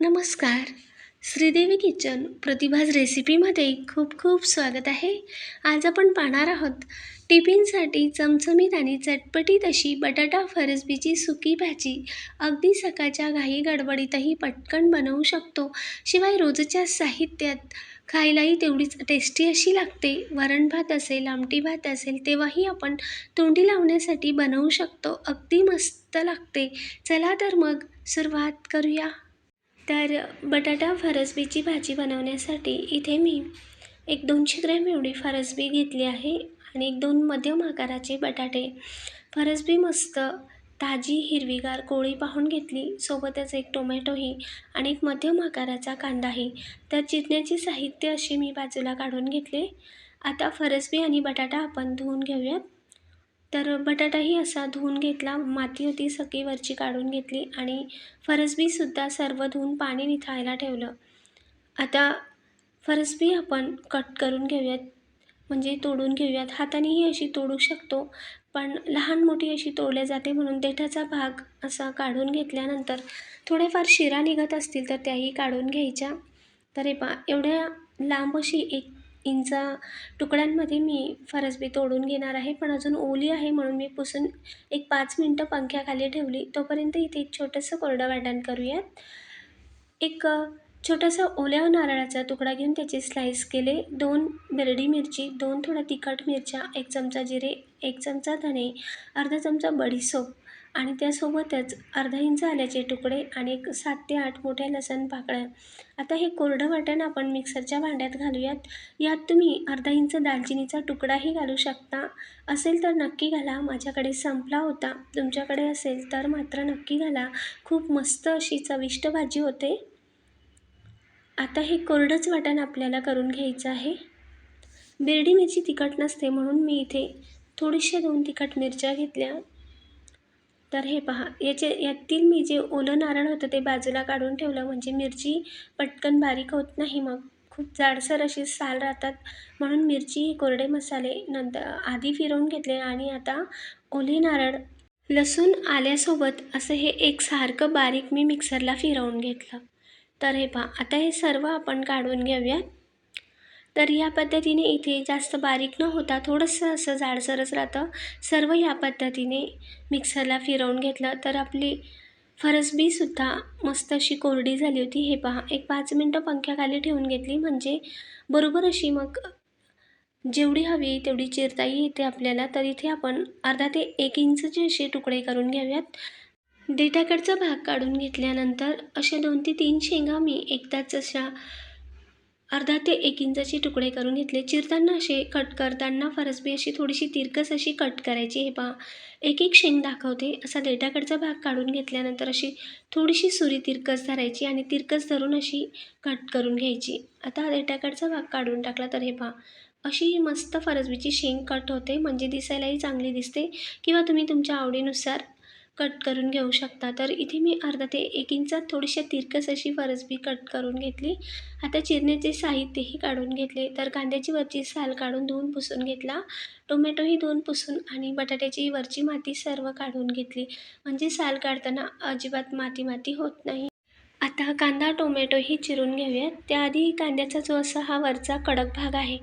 नमस्कार. श्रीदेवी किचन प्रतिभाज रेसिपीमध्ये खूप खूप स्वागत आहे. आज आपण पाहणार आहोत टिफिनसाठी चमचमीत आणि चटपटीत अशी बटाटा फरसबीची सुकी भाजी. अगदी सकाळच्या घाई गडबडीतही पटकन बनवू शकतो. शिवाय रोजच्या साहित्यात खायलाही तेवढीच टेस्टी अशी लागते. वरण भात असेल आमटी भात असेल तेव्हाही आपण तोंडी लावण्यासाठी बनवू शकतो. अगदी मस्त लागते. चला तर मग सुरुवात करूया. तर बटाटा फरसबीची भाजी बनवण्यासाठी इथे मी एक दोनशे ग्रॅम एवढी फरसबी घेतली आहे आणि एक दोन मध्यम आकाराचे बटाटे. फरसबी मस्त ताजी हिरवीगार कोळी पाहून घेतली. सोबतच एक टोमॅटोही आणि एक मध्यम आकाराचा कांदाही. तर चिरण्याचे साहित्य असे मी बाजूला काढून घेतले. आता फरसबी आणि बटाटा आपण धुवून घेऊयात. तर बटाटाही असा धुवून घेतला. माती होती सगळी वरची काढून घेतली आणि फरसबीसुद्धा सर्व धुवून पाणी निथायला ठेवलं. आता फरसबी आपण कट करून घेऊयात म्हणजे तोडून घेऊयात. हातानेही अशी तोडू शकतो पण लहान मोठी अशी तोडल्या जाते म्हणून देठाचा भाग असा काढून घेतल्यानंतर थोड्याफार शिरा निघत असतील तर त्याही काढून घ्यायच्या. तर हे पा एवढ्या लांब अशी एक इंचा तुकड्यांमध्ये मी फरसबी तोडून घेणार आहे पण अजून ओली आहे म्हणून मी पुसून एक पाच मिनटं पंख्याखाली ठेवली. तोपर्यंत इथे एक छोटंसं कोरडं वाटण करूयात एक छोटासा ओल्या नारळाचा तुकडा घेऊन त्याचे स्लाईस केले. दोन बेरडी मिरची. दोन थोड्या तिखट मिरच्या. एक चमचा जिरे. एक चमचा धणे अर्धा चमचा बडीसोप. आणि त्यासोबतच अर्धा इंच आल्याचे तुकडे आणि एक सात ते आठ मोठ्या लसण पाकळ्या. आता हे कोरडं वाटण आपण मिक्सरच्या भांड्यात घालूयात. यात तुम्ही अर्धा इंच दालचिनीचा तुकडाही घालू शकता. असेल तर नक्की घाला. माझ्याकडे संपला होता. तुमच्याकडे असेल तर मात्र नक्की घाला. खूप मस्त अशी चविष्ट भाजी होते. आता हे कोरडंच वाटण आपल्याला करून घ्यायचं आहे. बिर्डी मिरची तिखट नसते म्हणून मी इथे थोडीशा दोन तिखट मिरच्या घेतल्या. तर हे पहा याचे यातील मी जे ओलं नारळ होतं ते बाजूला काढून ठेवलं म्हणजे मिरची पटकन बारीक होत नाही मग. खूप जाडसर अशी साल राहतात. म्हणून मिरची कोरडे मसाले नंतर आधी फिरवून घेतले आणि आता ओले नारळ लसूण आल्यासोबत असं हे एकसारखं बारीक मी मिक्सरला फिरवून घेतलं. तर हे पहा आता हे सर्व आपण काढून घेऊयात. तर या पद्धतीने इथे जास्त बारीक न होता थोडंसं असं जाडसरच राहतं. सर्व या पद्धतीने मिक्सरला फिरवून घेतलं. तर आपली फरसबीसुद्धा मस्त अशी कोरडी झाली होती. हे पहा एक पाच मिनटं पंख्याखाली ठेवून घेतली. म्हणजे बरोबर अशी मग जेवढी हवी तेवढी चिरताई येते आपल्याला. तर इथे आपण अर्धा ते एक इंचचे असे तुकडे करून घ्याव्यात देठाकडचा भाग काढून घेतल्यानंतर अशा दोन ते तीन शेंगा मी एकदाच अशा अर्धा ते एक इंचाचे तुकडे करून घेतले. चिरताना असे कट करताना फरसबी अशी थोडीशी तिरकस अशी कट करायची. हे पहा. एक एक शेंग दाखवते. असा देठाकडचा भाग काढून घेतल्यानंतर अशी थोडीशी सुरी तिरकस धरायची आणि तिरकस धरून अशी कट करून घ्यायची. आता देठाकडचा भाग काढून टाकला तर हे पहा. अशी मस्त फरसबीची शेंग कट होते. म्हणजे दिसायलाही चांगली दिसते. किंवा तुम्ही तुमच्या आवडीनुसार कट करून घेऊ शकता. तर इथे मी अर्धा ते एक इंचात थोडीशी तिरकस अशी फरसबी कट करून घेतली. आता चिरण्याचे साहित्यही काढून घेतले. तर कांद्याची वरची साल काढून धुवून पुसून घेतला. टोमॅटोही धुवून पुसून आणि बटाट्याची वरची माती सर्व काढून घेतली. म्हणजे साल काढताना अजिबात माती माती होत नाही. आता कांदा टोमॅटोही चिरून घेऊयात. त्याआधी कांद्याचा जो असा हा वरचा कडक भाग आहे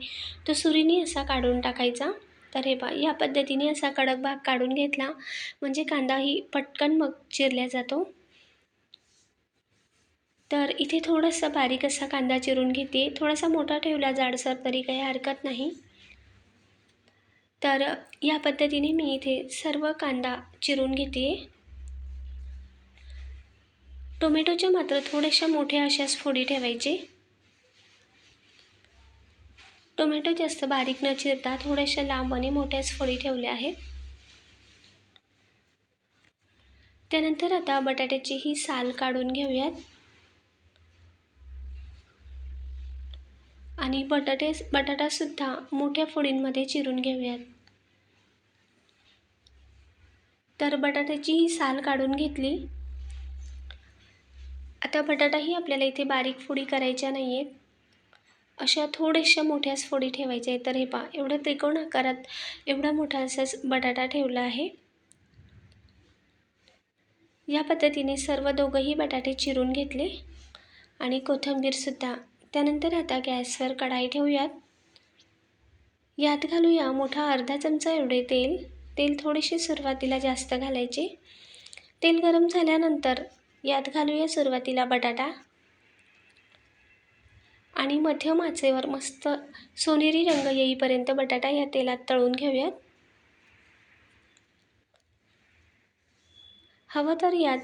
तो सुरीने असा काढून टाकायचा. तर हे पहा या पद्धतीने असा कडक भाग काढून घेतला. म्हणजे कांदाही पटकन मग चिरल्या जातो. तर इथे थोडासा बारीक असा कांदा चिरून घेते. थोडासा मोठा ठेवला जाडसर तरी काही हरकत नाही. तर या पद्धतीने मी इथे सर्व कांदा चिरून घेते. टोमॅटोच्या मात्र थोड्याशा मोठ्या अशाच फोडी ठेवायचे. टोमॅटो जास्त बारीक न चिरता थोड्याशा लांब आणि मोठ्याच फोडी ठेवल्या आहेत त्यानंतर आता बटाट्याची ही साल काढून घेऊयात. आणि बटाटे बटाटासुद्धा मोठ्या फोडींमध्ये चिरून घेऊयात. तर बटाट्याची ही साल काढून घेतली. आता बटाटाही आपल्याला इथे बारीक फोडी करायच्या नाही आहेत अशा थोड्याशा मोठ्याच फोडी ठेवायच्या आहेत. तर हे पहा एवढं त्रिकोण आकारात एवढा मोठा असाच बटाटा ठेवला आहे. या पद्धतीने सर्व दोघंही बटाटे चिरून घेतले आणि कोथिंबीरसुद्धा त्यानंतर आता गॅसवर कढाई ठेवूयात. यात घालूया मोठा अर्धा चमचा एवढे तेल. तेल थोडेसे सुरुवातीला जास्त घालायचे. तेल गरम झाल्यानंतर यात घालूया सुरुवातीला बटाटा. आणि मध्यम आचेवर मस्त सोनेरी रंग येईपर्यंत बटाटा या तेलात तळून घेऊयात. हवं तर यात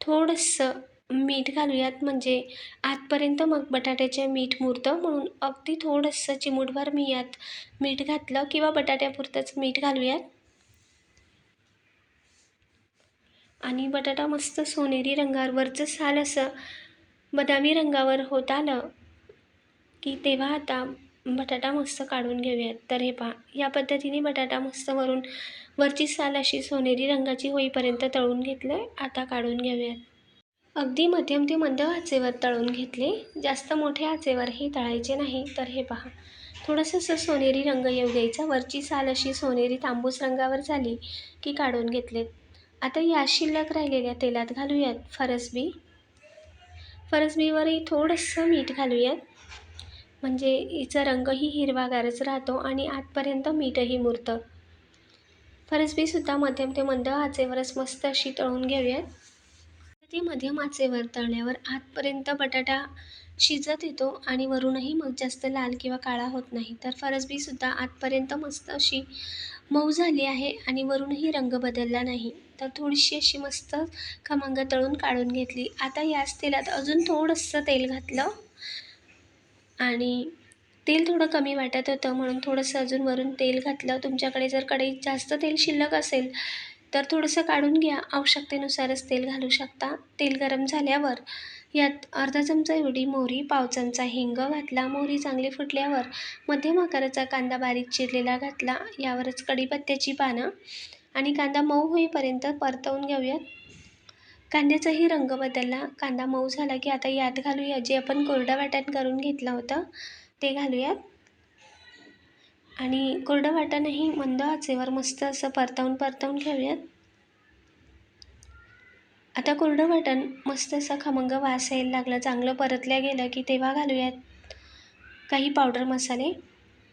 थोडंसं मीठ घालूयात म्हणजे आतपर्यंत मग बटाट्याचे मीठ मुरतं. म्हणून अगदी थोडंसं चिमूटभर मी यात मीठ घातलं किंवा बटाट्यापुरतंच मीठ घालूयात. आणि बटाटा मस्त सोनेरी रंगावर वरचं साल असं बदामी रंगावर होत आलं की तेव्हा आता बटाटा मस्त काढून घेऊयात. तर हे पहा या पद्धतीने बटाटा मस्त वरून वरची साल अशी सोनेरी रंगाची होईपर्यंत तळून घेतलं आहे आता काढून घेऊयात. अगदी मध्यम ते मंद आचेवर तळून घेतले. जास्त मोठ्या आचेवरही तळायचे नाही. तर हे पहा थोडंसं असं सोनेरी रंग येऊ द्यायचा. वरची साल अशी सोनेरी तांबूस रंगावर झाली की काढून घेतलेत. आता या शिल्लक राहिलेल्या तेलात घालूयात फरसबी. फरसबीवरही थोडंसं मीठ घालूयात. म्हणजे हिचा रंगही हिरवागारच राहतो आणि आतपर्यंत मीठही मुरतं. फरसबीसुद्धा मध्यम ते मंद आचेवरच मस्त अशी तळून घेऊयात. ती मध्यम आचेवर तळल्यावर आतपर्यंत बटाटा शिजत येतो आणि वरूनही मग जास्त लाल किंवा काळा होत नाही. तर फरसबीसुद्धा आतपर्यंत मस्त अशी मऊ झाली आहे आणि वरूनही रंग बदलला नाही. तर थोडीशी अशी मस्त खमंग तळून काढून घेतली. आता याच तेलात अजून थोडंसं तेल घातलं. आणि तेल थोडं कमी वाटत होतं म्हणून थोडंसं अजून वरून तेल घातलं. तुमच्याकडे जर कढईत जास्त तेल शिल्लक असेल तर थोडंसं काढून घ्या. आवश्यकतेनुसारच तेल घालू शकता. तेल गरम झाल्यावर यात अर्धा चमचा एवढी मोहरी पाव चमचा हिंग घातला. मोहरी चांगली फुटल्यावर मध्यम आकाराचा कांदा बारीक चिरलेला घातला. यावरच कढीपत्त्याची पानं आणि कांदा मऊ होईपर्यंत परतवून घेऊयात. कांद्याचाही रंग बदलला. कांदा मऊ झाला की आता यात घालूया. जे आपण कोरडं वाटण करून घेतलं होतं ते घालूयात. आणि कोरडं वाटणही मंद आचेवर मस्त असं परतवून परतवून घेऊयात आता कोरडं वाटण मस्त असं खमंग वास यायला लागलं. चांगलं परतल्या गेलं की तेव्हा घालूयात काही पावडर मसाले.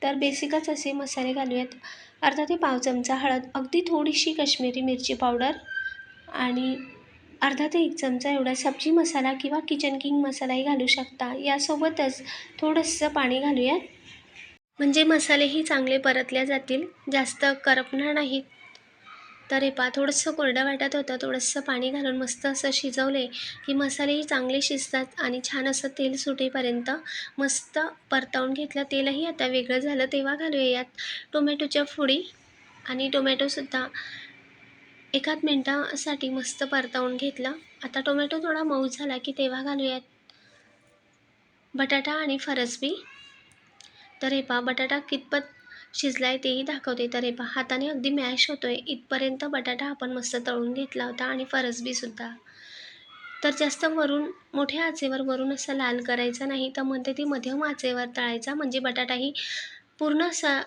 तर बेसिकच असे मसाले घालूयात. अर्धा ते पाव चमचा हळद अगदी थोडीशी काश्मीरी मिरची पावडर आणि अर्धा ते एक चमचा एवढा सब्जी मसाला किंवा किचन किंग मसालाही घालू शकता. यासोबतच थोडंसं पाणी घालूयात. म्हणजे मसालेही चांगले परतल्या जातील. जास्त करपणार नाहीत तर हे पा थोडंसं कोरडं वाटत होतं. थोडंसं पाणी घालून मस्त असं शिजवले की मसालेही चांगले शिजतात आणि छान असं तेल सुटेपर्यंत मस्त परतावून घेतलं. तेलही आता वेगळं झालं तेव्हा घालूया यात टोमॅटोच्या फोडी आणि टोमॅटोसुद्धा एकाच मिनटासाठी मस्त परतवून घेतलं. आता टोमॅटो थोडा मऊ झाला की तेव्हा घालूयात. बटाटा आणि फरसबी. तर हे पहा बटाटा कितपत शिजला आहे तेही दाखवते. तर हे पहा हाताने अगदी मॅश होतो आहे इथपर्यंत बटाटा आपण मस्त तळून घेतला होता आणि फरसबीसुद्धा तर जास्त वरून मोठ्या आचेवर वरून असा लाल करायचा नाही. तर मध्ये ती मध्यम आचेवर तळायचा. म्हणजे बटाटाही पूर्ण असा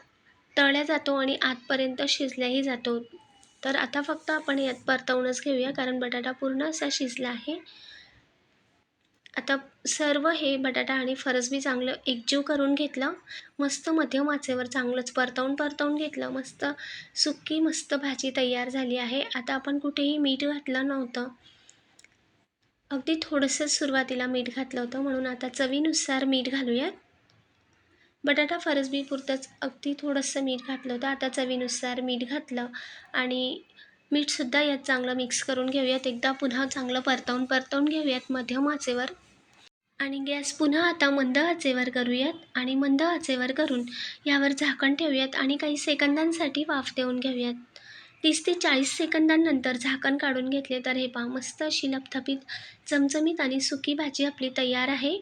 तळल्या जातो आणि आतपर्यंत शिजल्याही जातो. तर आता फक्त आपण यात परतवूनच घेऊया कारण बटाटा पूर्ण असा शिजला आहे. आता सर्व हे बटाटा आणि फरसबी चांगलं एकजीव करून घेतलं. मस्त मध्यम आचेवर चांगलंच परतवून परतवून घेतलं. मस्त सुक्की मस्त भाजी तयार झाली आहे. आता आपण कुठेही मीठ घातलं नव्हतं. अगदी थोडंसं सुरुवातीला मीठ घातलं होतं म्हणून आता चवीनुसार मीठ घालूयात. बटाटा फरसबीपुरतंच अगदी थोडंसं मीठ घातलं होतं. आता चवीनुसार मीठ घातलं आणि मीठसुद्धा यात चांगलं मिक्स करून घेऊयात. एकदा पुन्हा चांगलं परतवून परतवून घेऊयात मध्यम आचेवर. आणि गॅस पुन्हा आता मंद आचेवर करूयात आणि मंद आचेवर करून यावर झाकण ठेवूयात आणि काही सेकंदांसाठी वाफ देऊन घेऊयात. तीस ते चाळीस सेकंदांनंतर झाकण काढून घेतले तर हे पहा मस्त अशी लपथपीत चमचमीत आणि सुकी भाजी आपली तयार आहे.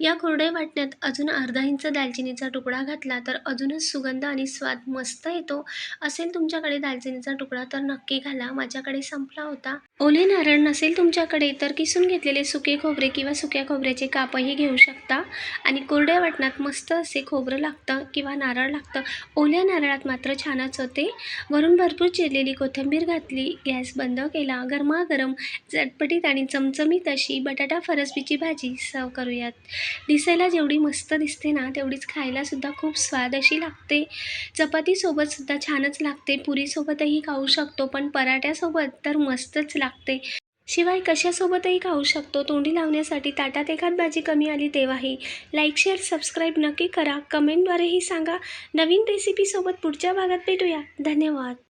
या कोरड्या वाटण्यात अजून अर्धा इंच दालचिनीचा तुकडा घातला तर अजूनच सुगंध आणि स्वाद मस्त येतो. असेल तुमच्याकडे दालचिनीचा तुकडा तर नक्की घाला. माझ्याकडे संपला होता. ओले नारळ नसेल तुमच्याकडे तर किसून घेतलेले सुके खोबरे किंवा सुक्या खोबऱ्याचे कापही घेऊ शकता. आणि कोरड्या वाटणात मस्त असे खोबरं लागतं किंवा नारळ लागतं. ओल्या नारळात मात्र छानच होते. वरून भरपूर चिरलेली कोथिंबीर घातली. गॅस बंद केला. गरमागरम चटपटीत आणि चमचमीत चमचमीत अशी बटाटा फरसबीची भाजी. सर्व करूयात. दिसायला जेवढी मस्त दिसते ना तेवढीच खायलासुद्धा खूप स्वाद अशी लागते. चपातीसोबतसुद्धा छानच लागते. पुरीसोबतही खाऊ शकतो पण पराठ्यासोबत तर मस्तच लागते. शिवाय कशासोबतही खाऊ शकतो. तोंडी लावण्यासाठी ताटात एखाद भाजी कमी आली तेव्हाही लाईक शेअर सबस्क्राईब नक्की करा. कमेंटद्वारेही सांगा. नवीन रेसिपीसोबत पुढच्या भागात भेटूया. धन्यवाद.